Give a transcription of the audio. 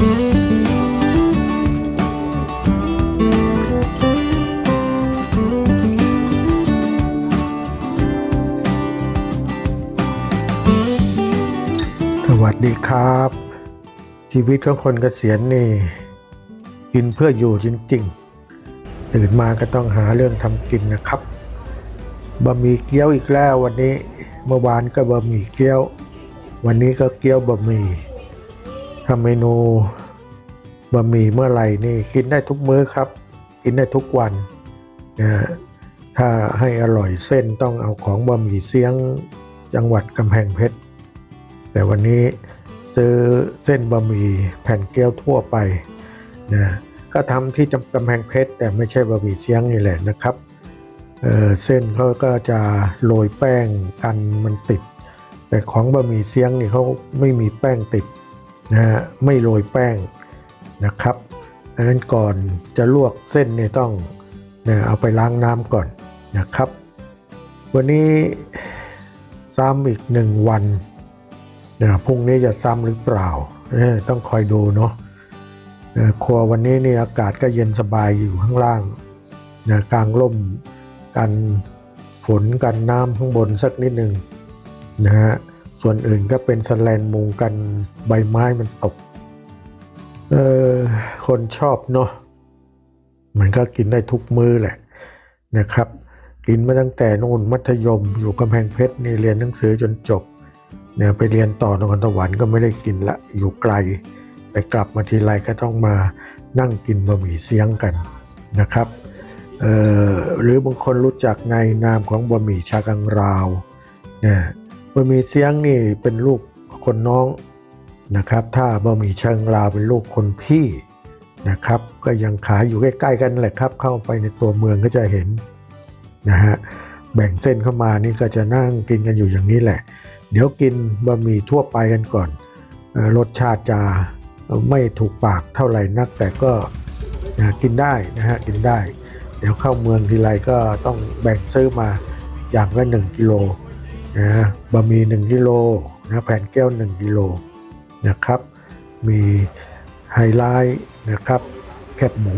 สวัสดีครับ ชีวิตของคนเกษียณนี่ กินเพื่ออยู่จริง ๆ ตื่นมาก็ต้องหาเรื่องทำกินนะครับบะหมี่เกี๊ยวอีกแล้ววันนี้เมื่อวานก็บะหมี่เกี๊ยว วันนี้ก็เกี๊ยวบะหมี่ ทำเมนูบะหมี่เมื่อไหร่นี่กินได้ทุกมื้อครับ กินได้ทุกวันนะฮะถ้าให้อร่อยเส้นต้องเอาของบะหมี่เสียงจังหวัดกำแพงเพชร แต่วันนี้ซื้อเส้นบะหมี่แผ่นเกี๊ยวทั่วไปนะก็ทำที่จำกำแพงเพชรแต่ไม่ใช่บะหมี่เสียงนี่แหละนะครับเอ่อเส้นเขาก็จะโรยแป้งกันมันติด แต่ของบะหมี่เสียงนี่เขาไม่มีแป้งติด นะฮะไม่โรยแป้งนะครับดังนั้นก่อนจะลวกเส้นเนี่ยต้องนะเอาไปล้างน้ำก่อนนะครับ วันนี้ซ้ำอีกหนึ่งวันนะพรุ่งนี้จะซ้ำหรือเปล่า ต้องคอยดูเนาะครัววันนี้นี่อากาศก็เย็นสบายอยู่ข้างล่างนะกลางร่มกันฝนกันน้ำข้างบนสักนิดหนึ่งนะฮะ ส่วนอื่นก็เป็นสแลนมุงกันใบไม้มันตก เออคนชอบเนาะมันก็กินได้ทุกมื้อแหละนะครับ กินมาตั้งแต่นู่นมัธยม อยู่กำแพงเพชรนี่เรียนหนังสือจนจบเนี่ยไปเรียนต่อนครสวรรค์ก็ไม่ได้กินละอยู่ไกล ไปกลับมาทีไรก็ต้องมานั่งกินบะหมี่เสียงกันนะครับเออหรือบางคนรู้จักในนามของบะหมี่ชากังราวเนี่ย บะหมี่เสียงนี่เป็นลูกคนน้องนะครับ ถ้าบะหมี่เชากังราวเป็นลูกคนพี่นะครับ ก็ยังขายอยู่ใกล้ๆกันแหละครับ เข้าไปในตัวเมืองก็จะเห็นนะฮะแบ่งเส้นเข้ามานี่ก็จะนั่งกินกันอยู่อย่างนี้แหละ เดี๋ยวกินบะหมี่ทั่วไปกันก่อนรสชาติจะไม่ถูกปากเท่าไหร่นัก แต่ก็นะกินได้นะฮะกินได้ เดี๋ยวเข้าเมืองทีไรก็ต้องแบ่งซื้อมาอย่างละ1กิโล นะบะหมี่1กิโลนะแผ่นแก้ว 1กิโลนะครับ มีไฮไลท์นะครับ แคบหมู